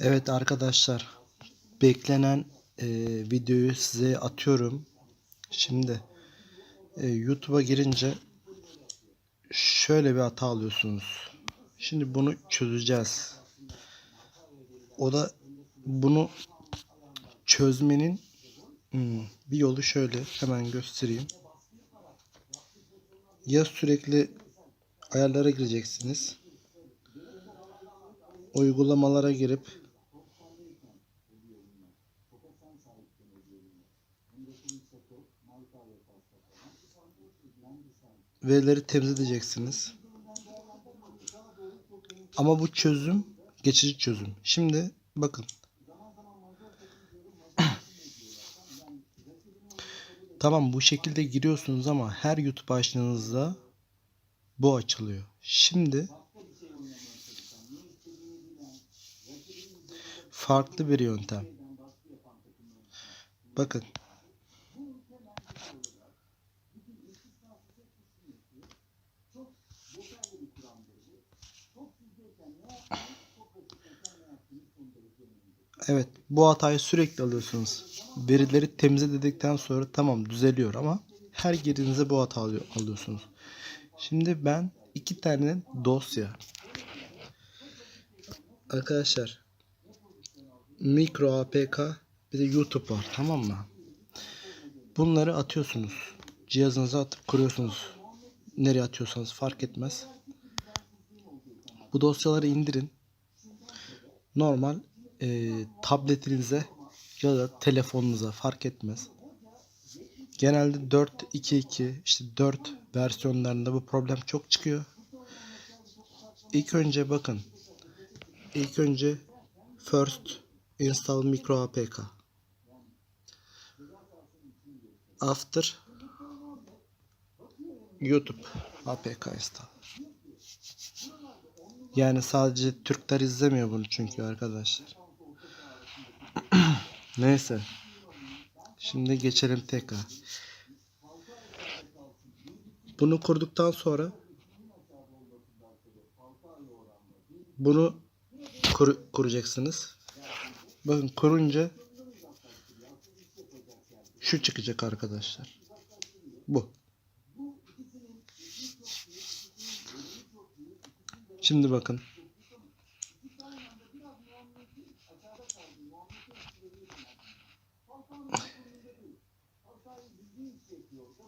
Evet arkadaşlar, beklenen e, videoyu size atıyorum. Şimdi e, YouTube'a girince şöyle bir hata alıyorsunuz. Şimdi bunu çözeceğiz. O da bunu çözmenin hmm, bir yolu şöyle hemen göstereyim. Ya sürekli ayarlara gireceksiniz. Uygulamalara girip verileri temizleyeceksiniz. Ama bu çözüm geçici çözüm. Şimdi bakın. tamam bu şekilde giriyorsunuz ama her YouTube açtığınızda bu açılıyor. Şimdi farklı bir yöntem. Bakın. Evet, bu hatayı sürekli alıyorsunuz. Verileri temizledikten sonra tamam düzeliyor ama her girdiğinizde bu hata alıyor, alıyorsunuz. Şimdi ben iki tane dosya arkadaşlar mikro APK bir de YouTube var tamam mı? Bunları atıyorsunuz. Cihazınıza atıp kuruyorsunuz. Nereye atıyorsanız fark etmez. Bu dosyaları indirin. Normal e, tabletinize ya da telefonunuza fark etmez. Genelde 4.2.2 işte 4 versiyonlarında bu problem çok çıkıyor. İlk önce bakın. İlk önce first install micro apk. After YouTube apk install. Yani sadece Türkler izlemiyor bunu çünkü arkadaşlar. Neyse. Şimdi geçelim tekrar. Bunu kurduktan sonra bunu kur, kuracaksınız. Bakın kurunca şu çıkacak arkadaşlar. Bu. Şimdi bakın.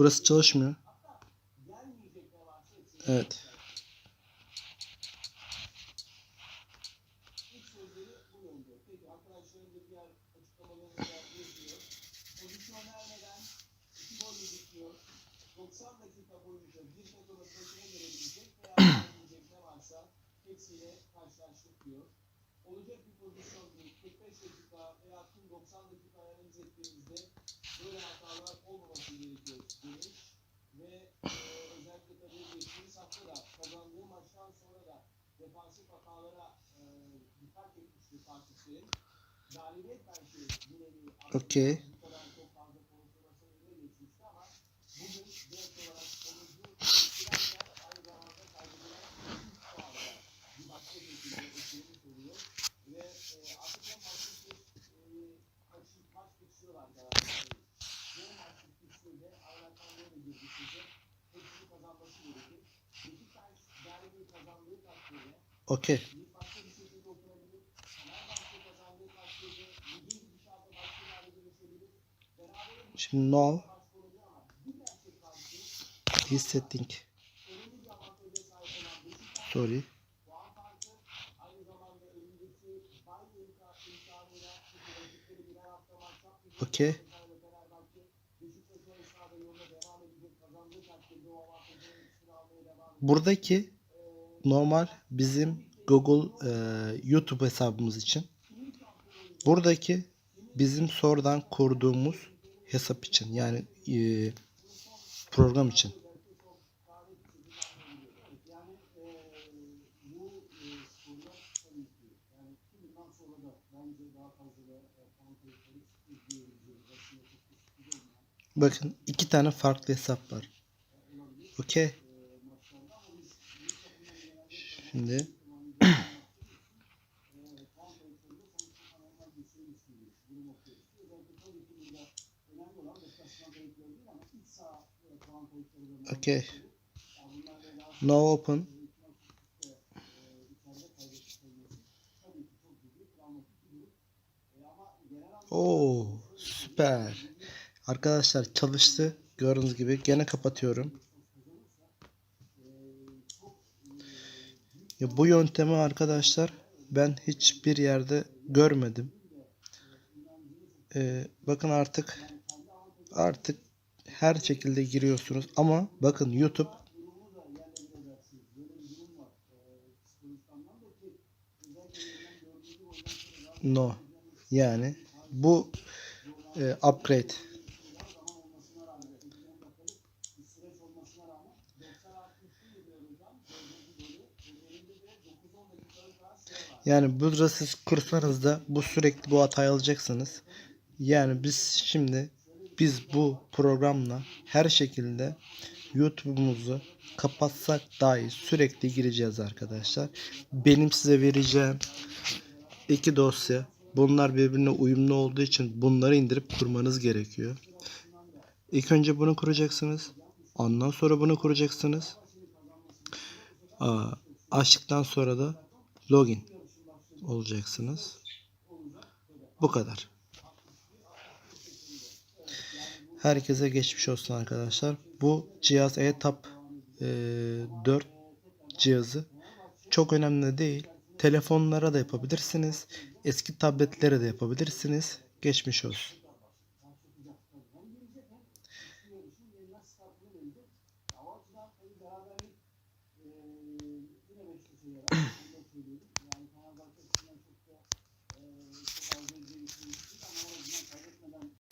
Burası çalışmıyor. Evet. olacak bir pozisyon değil. 45 dakika veya tüm 90 dakika analiz ettiğimizde böyle hatalar olmaması gerekiyor demiş. Ve e, özellikle tabii geçtiğimiz hafta da kazandığı maçtan sonra da defansif hatalara e, dikkat etmişti Fatih Terim. Galibiyet belki bir nevi Okey. bu kadar çok fazla konuşulması önüne geçmişti ama bugün direkt olarak Beraber Şimdi no resetting. Sorry. puan Buradaki normal bizim Google e, YouTube hesabımız için. Buradaki bizim sonradan kurduğumuz hesap için yani e, program için. Yani e, bu e, sorular tabii ki yani ki bundan sonra da bence daha fazla da e, puan kayıtları izleyebileceğiz. Aslında çok da sürpriz olmayan Bakın iki tane farklı hesap var. Okey. Şimdi puan kayıtlarında sonuçta anormal bir şey istiyoruz. Durum okuyoruz. Özellikle tabii ki burada önemli olan deplasman kayıtları değil ama iç saha e, puan kayıtları da okey. Yani bunlar da daha No open. Oo süper. Arkadaşlar çalıştı. Gördüğünüz gibi gene kapatıyorum. Ya bu yöntemi arkadaşlar ben hiçbir yerde görmedim. Ee, bakın artık artık her şekilde giriyorsunuz ama bakın YouTube no yani bu e, upgrade Yani burada siz kursanız da bu sürekli bu hatayı alacaksınız. Yani biz şimdi biz bu programla her şekilde YouTube'umuzu kapatsak dahi sürekli gireceğiz arkadaşlar. Benim size vereceğim iki dosya. Bunlar birbirine uyumlu olduğu için bunları indirip kurmanız gerekiyor. İlk önce bunu kuracaksınız. Ondan sonra bunu kuracaksınız. Açtıktan sonra da login olacaksınız. Bu kadar. Herkese geçmiş olsun arkadaşlar. Bu cihaz ETAP e, 4 cihazı çok önemli değil. Telefonlara da yapabilirsiniz. Eski tabletlere de yapabilirsiniz. Geçmiş olsun. düşünüyorum. Yani Fenerbahçe açısından çok da e, çok az önce düşünmüştük ama en azından kaybetmeden